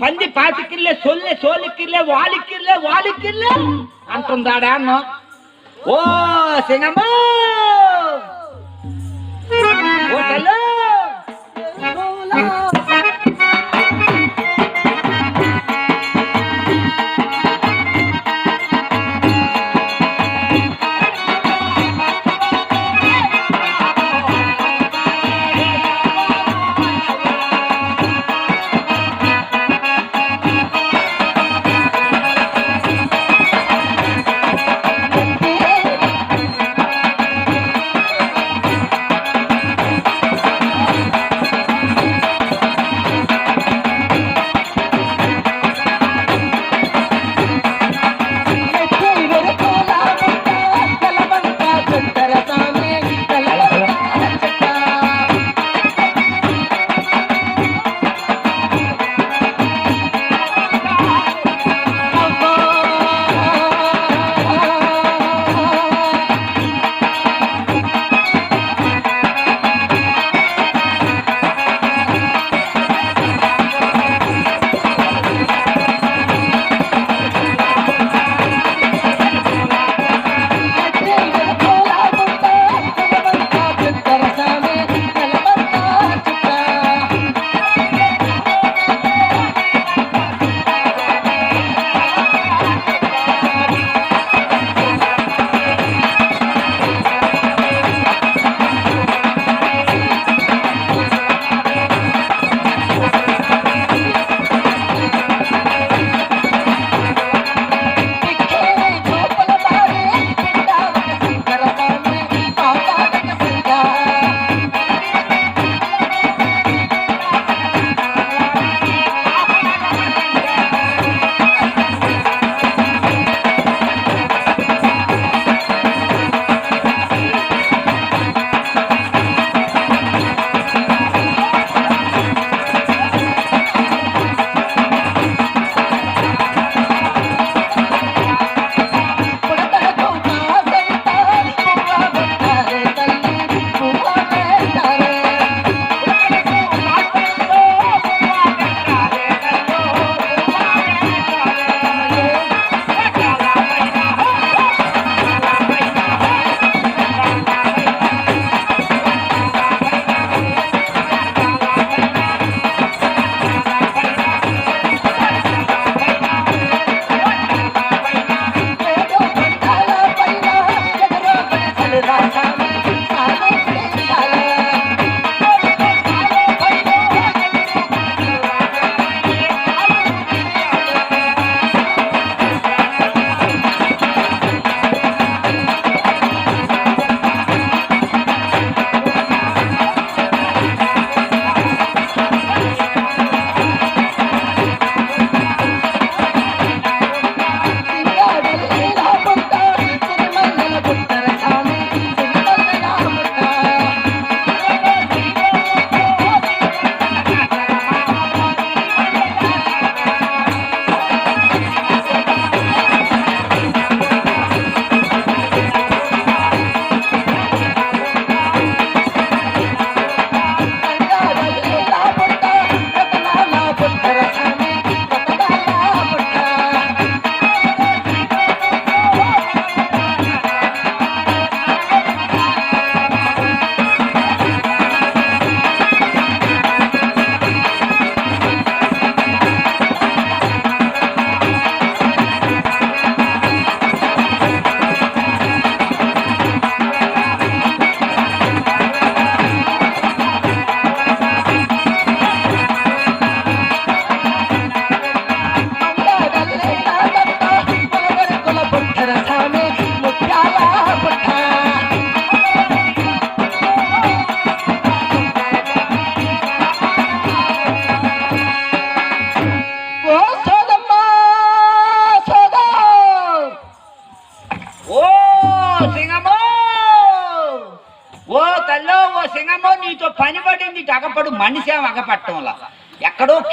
పంది పాతికిర్లే సొల్లె సోలికిర్లే వాలికిర్లే వాలికిర్లే అంటుందాడా అన్నో ఓ సింగమ్మా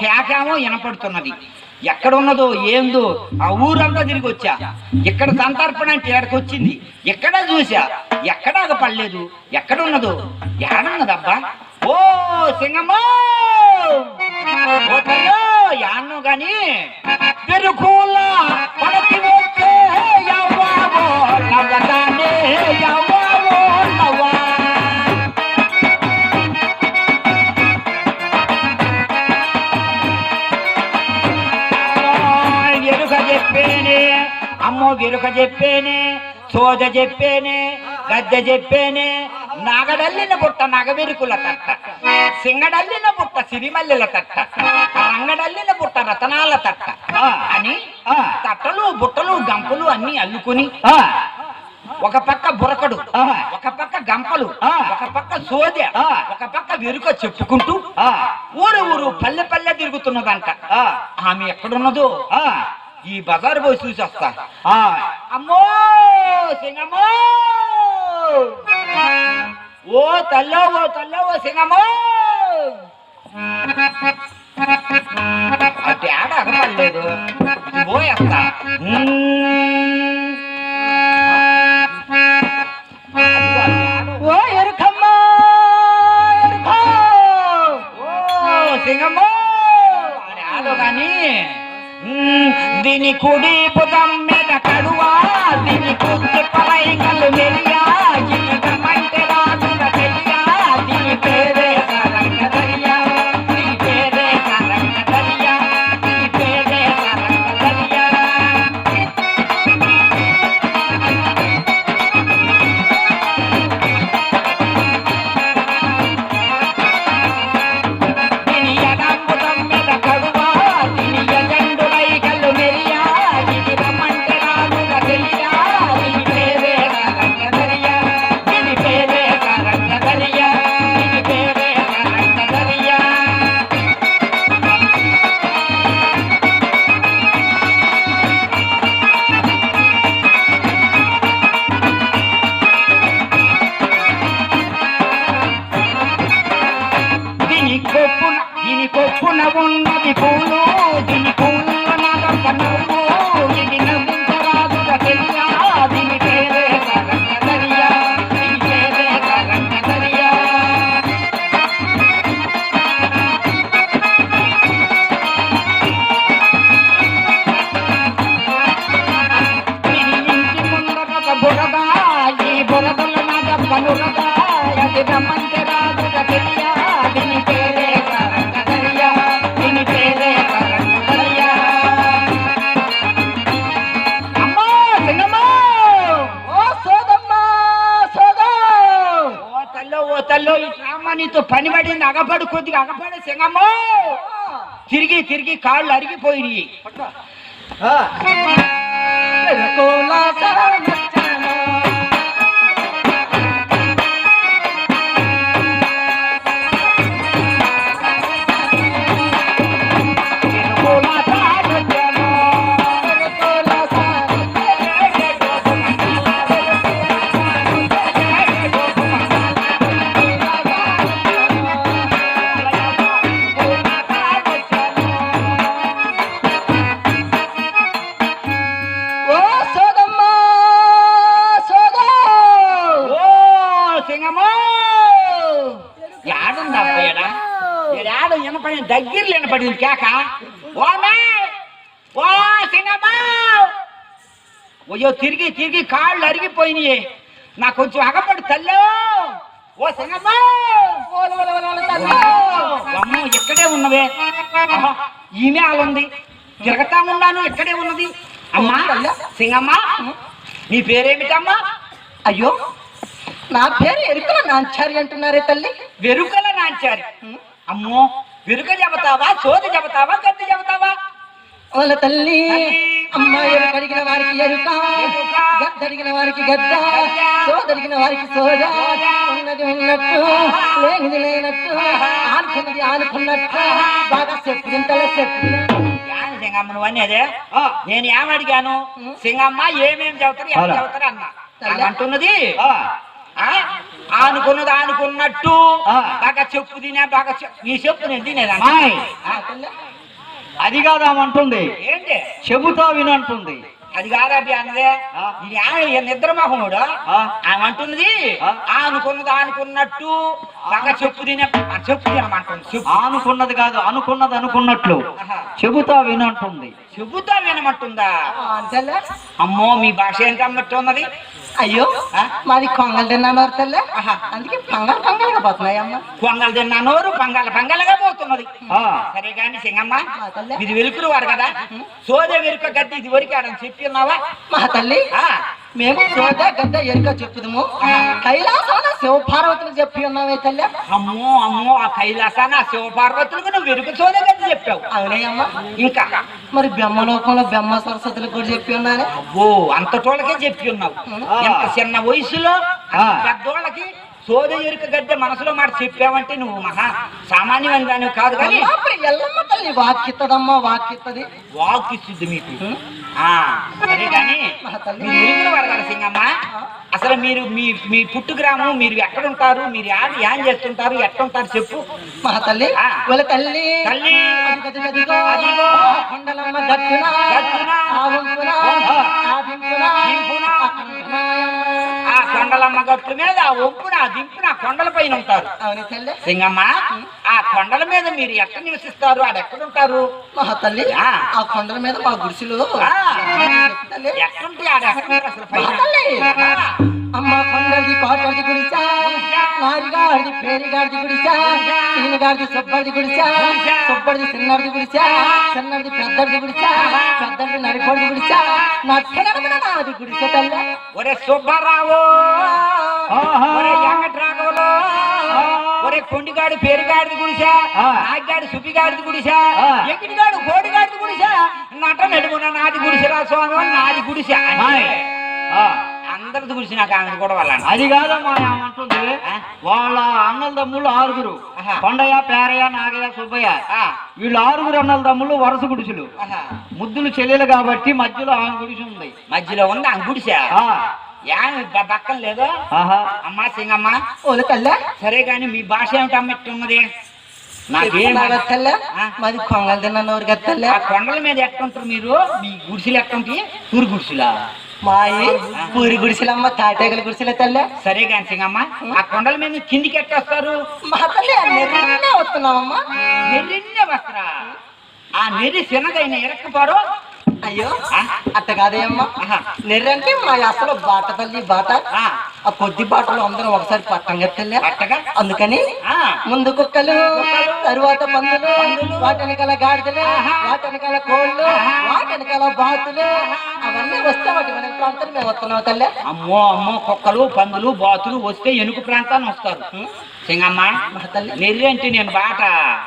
కేకామో వినపడుతున్నది. ఎక్కడున్నదో ఏందో ఆ ఊరంతా తిరిగి వచ్చా. ఇక్కడ సంతర్పణ అంటే ఎక్కడికొచ్చింది ఎక్కడ చూసా ఎక్కడా పడలేదు? ఎక్కడున్నదో? ఏడన్నదబ్బా? ఓ సింగమ్మో! యాన్నో గాని? పెరుకోలా పడకి వచ్చే అమ్మో వెనుక చెప్పేనే సోద చెప్పేనే గద్దె చెప్పేనే నాగడల్లిన బుట్ట నగవెరుకుల తట్ట. సింగడల్లిన బుట్ట సిరిమల్లెల తట్ట. రంగడల్లిన బుట్ట రతనాల తట్ట. అని తట్టలు బుట్టలు గంపలు అన్ని అల్లుకుని ఒక పక్క బురకడు ఒక పక్క గంపలు ఒక పక్క సోదె ఒక పక్క వెనుక చెప్పుకుంటూ ఊరు ఊరు పల్లె పల్లె తిరుగుతున్నదంట. ఆమె ఎక్కడున్నదో ఈ బజార్ పోయి చూసి వస్తా అమ్మో సింగమ్మో! ఓ తల్లో ఓ తల్లో ఓ సింగమ్మో! అటు అర్థం లేదు పోయేస్తా మ్మ్, కుడి పుదం మీద కడువా? దీని కుడి పలైకలు మెరియా? జీవితమై కొద్దిగా అగపడు సింగమ్మో! తిరిగి తిరిగి కాళ్ళు అరిగిపోయినాయి. దగ్గర కేక ఓమే! ఓ సింగమ్మో అయ్యో తిరిగి తిరిగి కాళ్ళు అరిగిపోయినాయి. నాకు కొంచెం అగపడు తల్లో. ఓ సింగమ్మో అమ్మో ఇక్కడే ఉన్నవే. ఈమె ఉంది. తిరగతా ఉన్నాను ఇక్కడే ఉన్నది. అమ్మా సింగమ్మా నీ పేరేమిటమ్మా? అయ్యో నా పేరు ఎరుకల నాంచారి అంటున్నారే తల్లి. వెరుకల నాంచారి. అమ్మో వెరుక చెబుతావా సోది చెబుతావా గద్ది చెబుతావా వాళ్ళ తల్లి తల్లి. అమ్మ ఎరుక అడిగిన వారికి ఎరుక ఎరుక. గద్ద అడిగిన వారికి గద్ద. సోదరిగిన వారికి సోద. ఉన్నది ఉన్నట్టు లేనిది లేనట్టు ఆనుకున్నది ఆనుకున్నట్టు బాగా చెప్పు ఇంతలో చెప్పు యాని సింగమ్మ నువ్వు అనేది నేను ఏమడిగాను సింగమ్మ ఏమేమి ఏం అవునా. చెబుతారు అన్న. అంటున్నది ఆనుకున్నట్టు. ఆ. బాగా చెప్పు తినే బాగా చెప్పు నీ చెప్పు నేను తినేదా. అది కాదామంటుంది ఏంటి? చెబుతా వినంటుంది అది కాదది అన్నదే. ఇది నిద్ర మొహముడు ఆ. ఆమె అంటున్నది అనుకున్నది అనుకున్నట్టు బాగా చెప్పు తినే చెప్పు తినమంటుంది అనుకున్నది కాదు అనుకున్నది అనుకున్నట్లు. చెబుతా వినంటుంది చెబుతా వినమంటుందా? అంతేలే. అమ్మో మీ భాష ఏంటి అన్నట్టు ఉన్నది? అయ్యో? మాది కొంగలు తిన్నాను తెల్లే. అందుకే పంగల్ పంగల్గా పోతున్నాయి అమ్మ పొంగల్ తిన్నా నోరు పంగల పంగలగా పోతున్నది. సరే గాని సింగమ్మ. ఇది వెలుకురు వారు కదా సోదే వెలుక గడ్డి ఇది వరకు ఆడని చెప్పి ఉన్నావా మా తల్లి ఆ, మేము సోద గద్ద ఎరుక చెప్పుదము కైలాసాన శివపార్వతులు చెప్పి ఉన్నామే తల్లి. అమ్మో అమ్మో ఆ కైలాసాన శివపార్వతులకు నువ్వు వెలుక సోదే గడ్డి చెప్పావు. అవునే అమ్మ ఇంకా? మరి బ్రహ్మలోకంలో బ్రహ్మ సరస్వతులకు కూడా చెప్పి ఉన్నానే అబ్బో అంత టోళ్ళకే చెప్పి ఉన్నావు. ఎంత చిన్న వయసులో ఆ. పెద్దోళ్ళకి సోద ఎరుక గడ్డ మనసులో మాట చెప్పావంటే నువ్వు మహా సామాన్యమైన దానివి కాదు కానీ అమ్మా, మరి ఎల్లమ్మ తల్లి వాక్కిత్తదమ్మా వాక్కిత్తది. వాక్ ఇస్తుంది మీకు సరే కానీ అసలు మీరు మీ మీ పుట్టు గ్రామం మీరు ఎక్కడ ఉంటారు మీరు యాడ్ ఏం చేస్తుంటారు ఎక్కడ ఉంటారు చెప్పు. మా తల్లి. వాళ్ళ తల్లి. తల్లి. కొండలమ్మ. కొండలమ్మ గట్ల మీద ఆ ఒంపున ఆ దింపున ఆ కొండల పైన ఉంటారు అవునే తల్లి సింగమ్మ ఆ కొండల మీద మీరు ఎక్కడ నివసిస్తారు ఆడ ఎక్కడ ఉంటారు మా తల్లి ఆ. ఆ కొండల మీద మా గుడిసెలు ఆ. తల్లి ఎక్కడుంటే ఆడ ఎక్కడ ఉంటారు అసలు పైన? మా తల్లి. ఆ. అమ్మ కొండది కోటది గుడిసా నారిగాడిది పేరిగాడిది గుడిసా సీనిగాడిది సుబ్బడిది గుడిసా సుబ్బడిది చిన్నడిది గుడిసా చిన్నడిది పెద్దడిది గుడిసా పెద్దడిది నడిపడిది గుడిసా నట్ట నడమన నాది గుడిసె తల్లి ఒరే సుబ్బారావు ఆహా. ఒరే వెంకట్రాఘవులు ఒరే కొండిగాడు పేరుగాడిది గుడిసా ఆ. నాగిగాడు సుబ్బిగాడిది గుడిసా. ఎక్కడిగాడు కోడిగాడిది గుడిసా నట నడుమున నాది గుడిసెరా స్వామి నాది గుడిసా. అందరిది గుడిసి నాకు ఆమె కూడా వాళ్ళ అది కాదమ్మా ఏమంటుంది ఆ? వాళ్ళ అన్నల తమ్ముళ్ళు ఆరుగురు. కొండయ్య పేరయ్య నాగయ్య సుబ్బయ్య. వీళ్ళు ఆరుగురు అన్నల తమ్ముళ్ళు వరుస గుడిసెలు. ముద్దులు చెల్లెలు కాబట్టి మధ్యలో ఆమె గుడిసె ఉంది. మధ్యలో ఉంది ఆ గుడిసా. ఏమి పక్కన లేదు? అమ్మా సింగమ్మ. తల్లి సరే గాని మీ భాష ఏమిటి అమ్మట్టున్నది నాకేం చెప్తున్నావా తల్లి ఆ? మాది కొంగలు తిన్నాను ఊరు ఆ కొండల మీద ఎట్టుంటారు మీరు? మీ గుడిసెలు ఎట్టుంటాయి? పూరి గుడిసెలా? మాయి పూరి గుడిసెలమ్మ తాటేగల గుడిసెలే తల్లి. సరే గాని సింగమ్మ ఆ? కొండల మీద కిందికి ఎట్టొస్తారు? మా తల్లి వస్తున్నామమ్మా నెర్రిన్నే వస్తారా? ఆ నెర్రి చిన్నదైన ఎరక్కుపారు అయ్యో? అట్ట కాదయ్యమ్మా ఆహా. నెర్రంటే మా అసలు బాట తల్లి బాట. ఆ, కొద్ది బాటలు అందరం ఒకసారి పట్టం కట్టలే. అట్టగా అందుకని ముందు కుక్కలు తరువాత పందులు పందులు, వాటి వెనకాల గాడిదలు ఆహా. వాటి వెనకాల కోళ్ళు ఆహా. వాటి వెనకాల బాతులు. అవన్నీ వస్తే వాటి వెనక ప్రాంతం మేము వస్తున్నాం తల్లి. అమ్మో అమ్మో కుక్కలు పందులు బాతులు వస్తే ఎనుకు ప్రాంతాన్ని వస్తారు. సింగమ్మ మా తల్లి నెర్రి అంటే నేను బాట.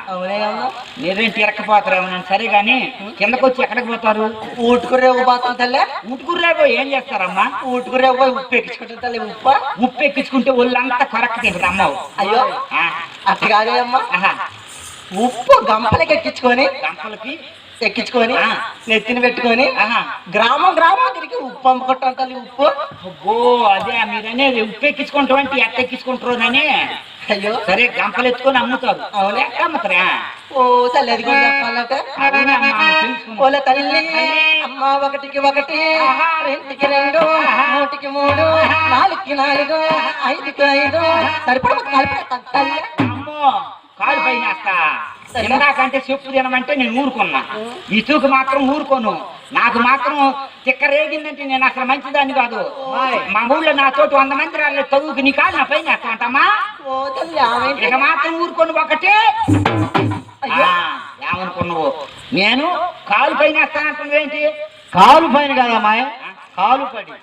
అవునే అమ్మా నెర్రి అంటే ఎరకపోతారేమో సరే గాని కిందకు వచ్చి ఎక్కడికి పోతారు? ఊటుకురేవు బాతం తల్లి. ముట్టుకుర్రేపో ఏం చేస్తారమ్మా? ఊటుకురేవు ఉప్పు ఎక్కించుకుంటాం తల్లి ఉప్ప. ఉప్పు ఎక్కించుకుంటే ఒళ్ళంతా కొరక్క తింటది అమ్మ. అయ్యో. ఆ, అట్ట కాదే అమ్మా. ఉప్పు గంపలకి ఎక్కించుకొని గంపలకి ఎక్కించుకొని. నెత్తిన పెట్టుకొని. గ్రామం గ్రామం తిరిగి ఉప్పు అమ్ముకుంటాం తల్లి ఉప్పు. అబ్బో అదే మీరనేది ఉప్పు ఎక్కించుకుంటారు అంటే ఎట్ట ఎక్కించుకుంటారు అని అయ్యో. సరే గంపలు ఎత్తుకొని అమ్ముతారు. అవునే. అమ్ముతారా? ఓ తల్లి అది. ఓల తల్లి అమ్మ ఒకటికి ఒకటి రెండుకి రెండు మూటికి మూడు నాలుగుకి నాలుగు ఐదుకి ఐదు. సరిపడ కలిపి తల్లి. అమ్మో కాలు పైన ఇందాకంటే చెప్పు తినమంటే నేను ఊరుకున్నా. ఈ తూకు మాత్రం ఊరుకోను. నాకు మాత్రం తిక్క రేగిందంటే నేను అసలు మంచిదాన్ని కాదు. మా ఊళ్ళో నా తోటి వంద మంది రాలేదు చదువుకు నీ కాదు నా పైన అంటామా ఇక మాత్రం ఊరుకొని ఒకటే. ఏమనుకున్నావు? నేను కాలు పైన వేస్తానంటున్నావేంటి? కాలు పైన కాదమ్మాయి. కాలు పడి.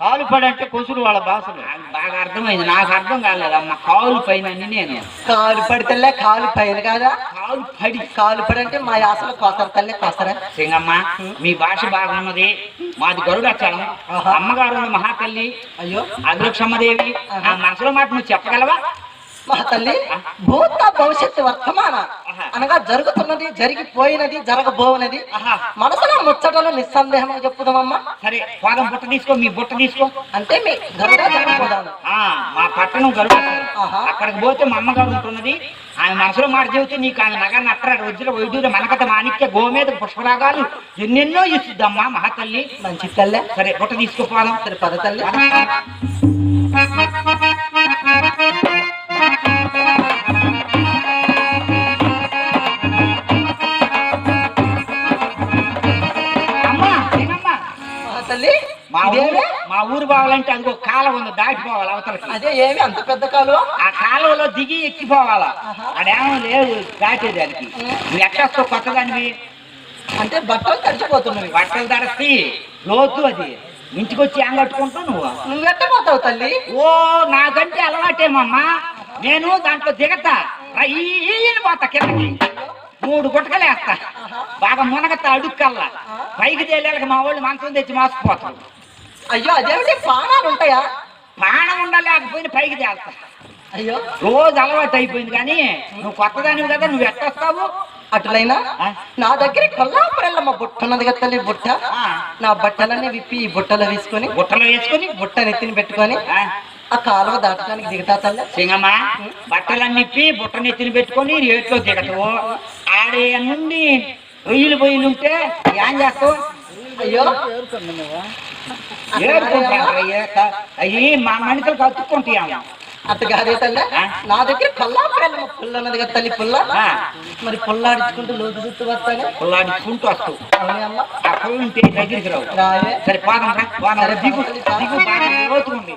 కాలు పడి అంటే కొసురు వాళ్ళ భాషలు నాకు బాగా అర్థమైంది. నాకు అర్థం కాలేదమ్మా కాలు పైన అని నేను. కాలు పడితే కాలు పైన కాదా? కాలు పడి కాలు పడి అంటే మా యాసలో కోసర తల్లి కోసరా. సింగమ్మ మీ భాష బాగున్నది. మాది గరుడాచలం. ఆహా. అమ్మగారు ఉన్న మహాతల్లి. అయ్యో. అదృక్షమ్మదేవి. ఆ మనసులో మాట నువ్వు చెప్పగలవా? మా తల్లి భూత భవిష్యత్తు వర్తమాన. అనగా జరుగుతున్నది జరిగిపోయినది జరగబోనది. మనసులో ముచ్చటలో నిస్సందేహంగా చెప్పుదామమ్మా. సరే పాదం బుట్ట తీసుకో మీ బుట్ట తీసుకో. అంటే మీ గరుడ మా పట్టణం గరుడ. అక్కడికి పోతే మా అమ్మగారు ఉంటున్నది. ఆమె మనసులో మాట చెబితే నీకు ఆమె నగ నట్ర వజ్ర వైడూర మనకత మాణిక్య గోమేద పుష్పరాగాలు ఎన్నెన్నో ఇస్తుందమ్మా మహాతల్లి మంచి తల్లే. సరే బుట్ట తీసుకోపోదాం సరే పద తల్లి. పోవాలంటే అందుకో కాలం ఉంది దాటిపోవాలి అవతలకి అదే ఏమి అంత పెద్ద కాలువ? ఆ కాలువలో దిగి ఎక్కిపోవాలా. అదేమో లేదు దాటేదానికి. నువ్వు ఎక్కడొస్తావు కొత్తదానివి? అంటే బట్టలు తడిచిపోతున్నవి బట్టలు తడసి లోతు అది. ఇంటికి వచ్చి ఏం కట్టుకుంటావు నువ్వు? నువ్వెట్ట పోతావు తల్లి. ఓ నాకంటే అలవాటేమమ్మా. నేను దాంట్లో దిగతా. పోతా కిందకి. మూడు గుట్టకలు వేస్తా. బాగా మునగతా అడుక్కల్లా. పైకి తేలేక మా వాళ్ళు మంచం తెచ్చి మోసపోతారు అయ్యో అదేమిటి పానాలు ఉంటాయా? ప్రాణం ఉండలేకపోయినా పైకి తేల్తా. అయ్యో. రోజు అలవాటు అయిపోయింది కానీ నువ్వు కొత్తదానివి కదా నువ్వు ఎట్టొస్తావు అట్లయినా? నా దగ్గర కొల్లాపురెల్లమ్మ బుట్ట ఉన్నది కదా తల్లి బుట్ట. నా బట్టలన్నీ విప్పి ఈ బుట్టలో వేసుకొని బుట్టలో వేసుకొని? బుట్ట నెత్తిని పెట్టుకొని ఆ, ఆ కాలువ దాటడానికి దిగుతా తల్లి. సింగమ్మ బట్టలన్నీ ఇప్పి బుట్ట నెత్తిని పెట్టుకొని రేట్లో దిగటవు. ఆడే నుండి రొయ్యలు పొయ్యిలు ఉంటే ఏం చేస్తావు? అయ్యో. అయ్యి మా అతుక్కుంటాయా అట్ట కాదే తల్లి? నా దగ్గర కొల్లాపురెల్లమ్మ పుల్ల ఉన్నది కదా తల్లి పుల్ల. మరి పుల్లాడించుకుంటూ లోతు చుట్టూ వస్తాను. పుల్లాడించుకుంటూ వస్తావు. ఆ పుల్లు ఉంటే దగ్గరికి రావు. సరే పాదం రా. దిగు. దిగు